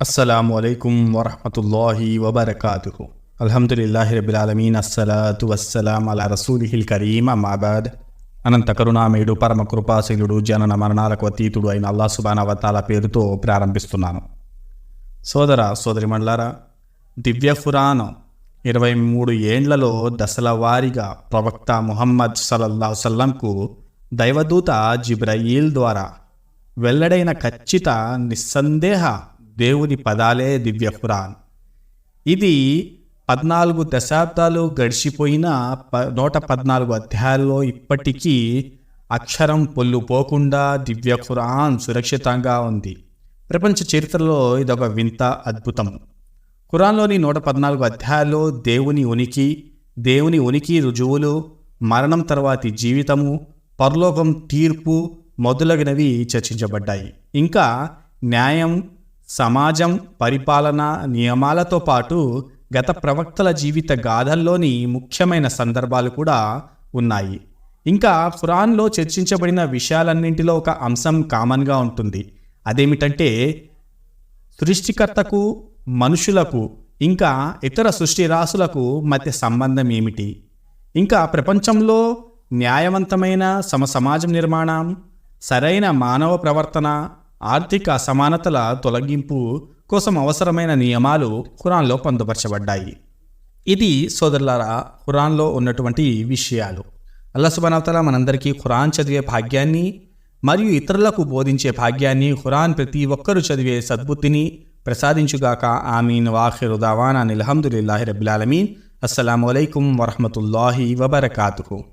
అస్సలాము అలైకుం వరహమతుల్లాహి వబర్కాతుహు అల్హమ్దులిల్లాహి రబిల్ అస్సలాతు వస్సలాం అలా రసూలిహిల్ కరీమ్ అమ్మాబాద్ అనంత కరుణామయుడు పరమ కృపాశీలుడు జనన మరణాలకు అతీతుడు అయిన అల్లా సుబాన అవతాల పేరుతో ప్రారంభిస్తున్నాను. సోదర సోదరిమండలారా దివ్య ఖురాన్ ఇరవై మూడు ఏండ్లలో దశల వారీగా ప్రవక్త ముహమ్మద్ సలల్లా సల్లంకు దైవదూత జిబ్రయీల్ ద్వారా వెల్లడైన ఖచ్చిత నిస్సందేహ దేవుని పదాలే దివ్య ఖురాన్. ఇది పద్నాలుగు దశాబ్దాలు గడిచిపోయిన ప నూట పద్నాలుగు అధ్యాయాల్లో ఇప్పటికీ అక్షరం పొల్లు పోకుండా దివ్య ఖురాన్ సురక్షితంగా ఉంది. ప్రపంచ చరిత్రలో ఇదొక వింత అద్భుతం. ఖురాన్లోని నూట పద్నాలుగు అధ్యాయాల్లో దేవుని ఉనికి దేవుని ఉనికి రుజువులు మరణం తర్వాతి జీవితము పరలోకం తీర్పు మొదలగినవి చర్చించబడ్డాయి. ఇంకా న్యాయం సమాజం పరిపాలన నియమాలతో పాటు గత ప్రవక్తల జీవిత గాథల్లోని ముఖ్యమైన సందర్భాలు కూడా ఉన్నాయి. ఇంకా ఖురాన్లో చర్చించబడిన విషయాలన్నింటిలో ఒక అంశం కామన్గా ఉంటుంది. అదేమిటంటే సృష్టికర్తకు మనుషులకు ఇంకా ఇతర సృష్టి రాసులకు మధ్య సంబంధం ఏమిటి? ఇంకా ప్రపంచంలో న్యాయవంతమైన సమ సమాజం నిర్మాణం సరైన మానవ ప్రవర్తన ఆర్థిక అసమానతల తొలగింపు కోసం అవసరమైన నియమాలు ఖురాన్లో పొందుపరచబడ్డాయి. ఇది సోదరులారా ఖురాన్లో ఉన్నటువంటి విషయాలు. అల్లా సుబానవతల మనందరికీ ఖురాన్ చదివే భాగ్యాన్ని మరియు ఇతరులకు బోధించే భాగ్యాన్ని ఖురాన్ ప్రతి ఒక్కరూ చదివే సద్బుద్ధిని ప్రసాదించుగాక. ఆమీన్. వాఖిరు దావానా అల్హమ్దుల్లాహి రబిలాలమీన్ అస్సలం వలైకం వరహమతుల్లాహి వబర్కాతుహు.